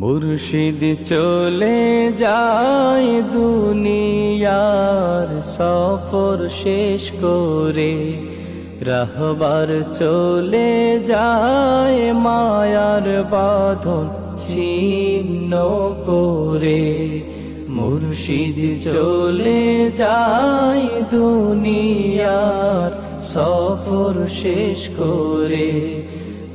মুর্শিদ চলে যায় দুনিয়ার সফর শেষ করে। রাহবার চলে যায় মায়ার বাঁধন ছিন্ন করে। মুর্শিদ চলে যায় দুনিয়ার সফর শেষ করে।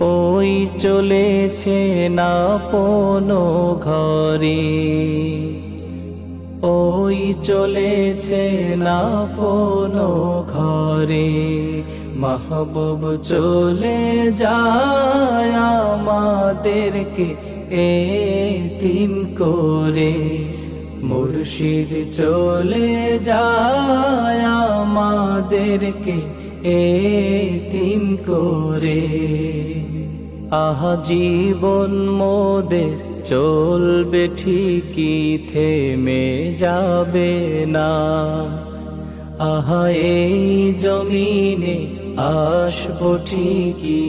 ওই চলেছে না পোনো ঘরে। ওই চলেছে না পোনো ঘরে। মাহবুব চলে যায় আমাদেরকে এতিম করে। মুর্শিদ চলে যায় আমাদেরকে এতিম করে। আহা জীবন মোদের চলবে ঠিকই থেমে যাবে না। আহা এই জমিনে আসব ঠিকই।